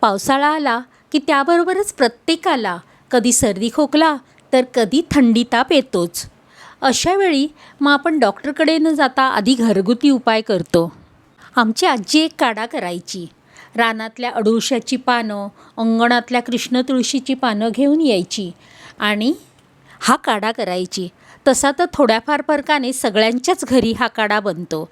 पावसाळा आला की त्याबरोबरच प्रत्येकाला कधी सर्दी खोकला तर कधी थंडी ताप येतोच. अशावेळी मग आपण डॉक्टरकडे न जाता आधी घरगुती उपाय करतो. आमची आजी एक काढा करायची. रानातल्या अडुळशाची पानं अंगणातल्या कृष्ण तुळशीची पानं घेऊन यायची आणि हा काढा करायची. तसा तर थोड्याफार फरकाने सगळ्यांच्याच घरी हा काढा बनतो.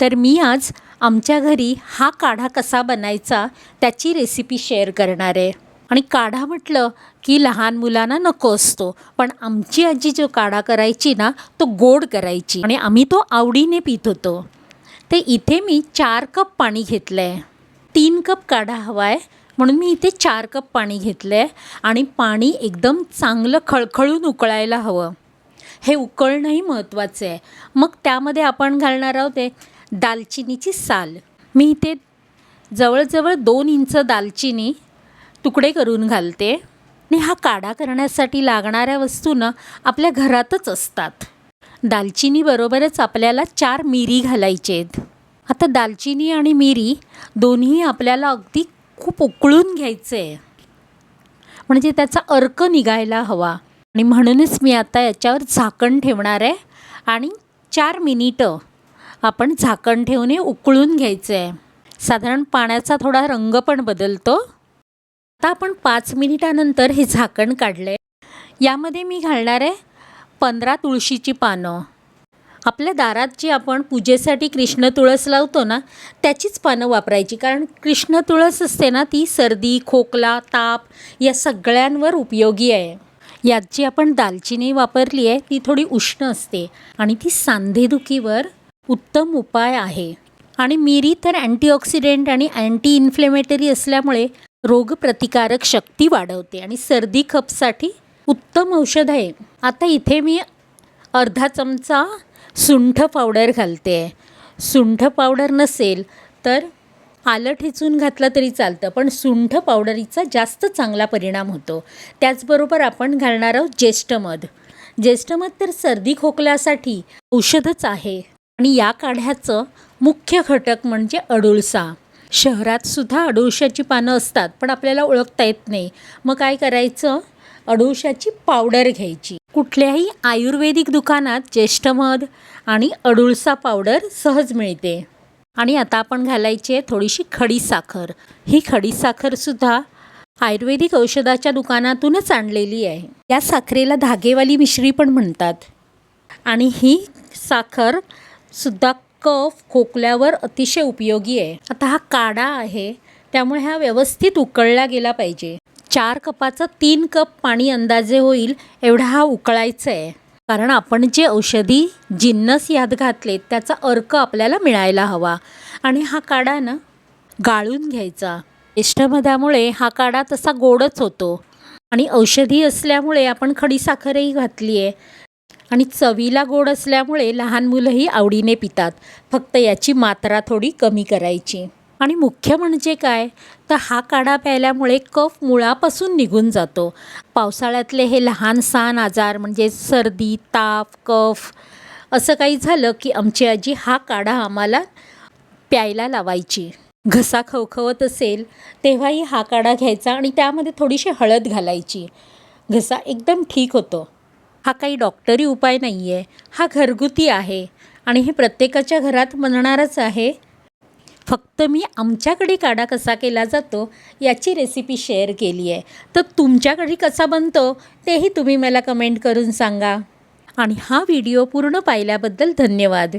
तर मी आज आमच्या घरी हा काढा कसा बनायचा त्याची रेसिपी शेअर करणार आहे. आणि काढा म्हटलं की लहान मुलांना नको असतो पण आमची आजी जो काढा करायची ना तो गोड करायची. आणि आम्ही तो आवडीने पित होतो. ते इथे मी चार कप पाणी घेतलं आहे तीन कप काढा हवा आहे म्हणून मी इथे चार कप पाणी घेतलं आहे आणि पाणी एकदम चांगलं खळखळून उकळायला हवं. हे उकळणंही महत्त्वाचं आहे. मग त्यामध्ये आपण घालणार आहोत ते दालचिनीची साल. मी इथे जवळजवळ दोन इंच दालचिनी तुकडे करून घालते. आणि हा काढा करण्यासाठी लागणाऱ्या वस्तू ना आपल्या घरातच असतात. दालचिनीबरोबरच आपल्याला चार मिरी घालायचे आहेत आता दालचिनी आणि मिरी दोन्ही आपल्याला अगदी खूप उकळून घ्यायचे. आहे म्हणजे त्याचा अर्क निघायला हवा. आणि म्हणूनच मी आता याच्यावर झाकण ठेवणार आहे. आणि चार मिनिटं आपण झाकण ठेवून हे उकळून घ्यायचं आहे साधारण पाण्याचा थोडा रंग पण बदलतो. आता आपण पाच मिनिटानंतर हे झाकण काढलं आहे यामध्ये मी घालणार आहे पंधरा तुळशीची पानं. आपल्या दारात जी आपण पूजेसाठी कृष्ण तुळस लावतो ना त्याचीच पानं वापरायची. कारण कृष्ण तुळस असते ना ती सर्दी खोकला ताप या सगळ्यांवर उपयोगी आहे. यात जी आपण दालचिनी वापरली आहे ती थोडी उष्ण असते आणि ती सांधेदुखीवर उत्तम उपाय आहे. आणि मिरी तर अँटीऑक्सिडेंट आणि अँटी इन्फ्लेमेटरी असल्यामुळे रोगप्रतिकारक शक्ती वाढवते आणि सर्दी खपसाठी उत्तम औषध आहे. आता इथे मी अर्धा चमचा सुंठ पावडर घालते. आहे सुंठ पावडर नसेल तर आलं ठेचून घातलं तरी चालतं पण सुंठ पावडरीचा जास्त चांगला परिणाम होतो. त्याचबरोबर आपण घालणार आहोत ज्येष्ठमध ज्येष्ठमध तर सर्दी खोकल्यासाठी औषधच आहे. आणि या काढ्याचं मुख्य घटक म्हणजे अडुळसा. शहरात सुद्धा अडुळशाची पानं असतात पण आपल्याला ओळखता येत नाही. मग काय करायचं? अडुळशाची पावडर घ्यायची. कुठल्याही आयुर्वेदिक दुकानात ज्येष्ठ मध आणि अडुळसा पावडर सहज मिळते. आणि आता आपण घालायची आहे थोडीशी खडी साखर. ही खडी साखरसुद्धा आयुर्वेदिक औषधाच्या दुकानातूनच आणलेली आहे. या साखरेला धागेवाली मिश्री पण म्हणतात. आणि ही साखर सुद्धा कफ खोकल्यावर अतिशय उपयोगी आहे. आता हा काढा आहे त्यामुळे हा व्यवस्थित उकळला गेला पाहिजे. चार कपाचं तीन कप पाणी अंदाजे होईल एवढा हा उकळायचा आहे. कारण आपण जे औषधी जिन्नस यात घातले त्याचा अर्क आपल्याला मिळायला हवा. आणि हा काढा ना गाळून घ्यायचा. ज्येष्ठमधामुळे हा काढा तसा गोडच होतो. आणि औषधी असल्यामुळे आपण खडीसाखरही घातली आहे आणि चवीला गोड असल्यामुळे लहान मुलंही आवडीने पितात. फक्त याची मात्रा थोडी कमी करायची. आणि मुख्य म्हणजे काय? तर हा काढा प्यायल्यामुळे कफ मुळापासून निघून जातो. पावसाळ्यातले हे लहान सहान आजार म्हणजे सर्दी ताप कफ असं काही झालं की आमची आजी हा काढा आम्हाला प्यायला लावायची. घसा खवखवत असेल तेव्हाही हा काढा घ्यायचा आणि त्यामध्ये थोडीशी हळद घालायची. घसा एकदम ठीक होतो. हा काही डॉक्टरी उपाय नाही आहे हा घरगुती आहे. आणि हे प्रत्येकाच्या घरात बनणारच आहे. फक्त मी आमच्याकडे काढा कसा केला जातो याची रेसिपी शेअर केली आहे तर तुमच्याकडे कसा बनतो तेही तुम्ही मला कमेंट करून सांगा. आणि हा व्हिडिओ पूर्ण पाहिल्याबद्दल धन्यवाद.